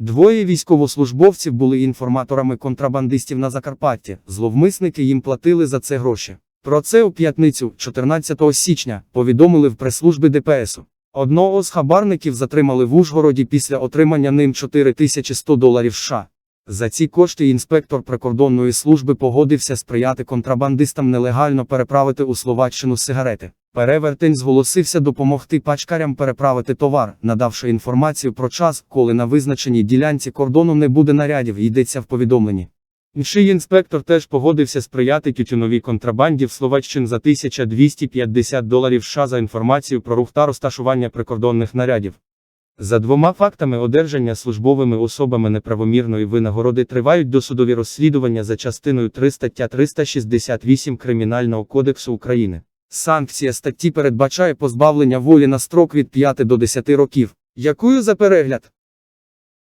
Двоє військовослужбовців були інформаторами контрабандистів на Закарпатті. Зловмисники їм платили за це гроші. Про це у п'ятницю, 14 січня, повідомили в прес-службі ДПСу. Одного з хабарників затримали в Ужгороді після отримання ним 4100 доларів США. За ці кошти інспектор прикордонної служби погодився сприяти контрабандистам нелегально переправити у Словаччину сигарети. Перевертень зголосився допомогти пачкарям переправити товар, надавши інформацію про час, коли на визначеній ділянці кордону не буде нарядів, йдеться в повідомленні. Інший інспектор теж погодився сприяти тютюновій контрабанді в Словаччин за 1250 доларів США за інформацію про рух та розташування прикордонних нарядів. За двома фактами одержання службовими особами неправомірної винагороди тривають досудові розслідування за частиною 3 стаття 368 Кримінального кодексу України. Санкція статті передбачає позбавлення волі на строк від 5 до 10 років. Якою за перегляд?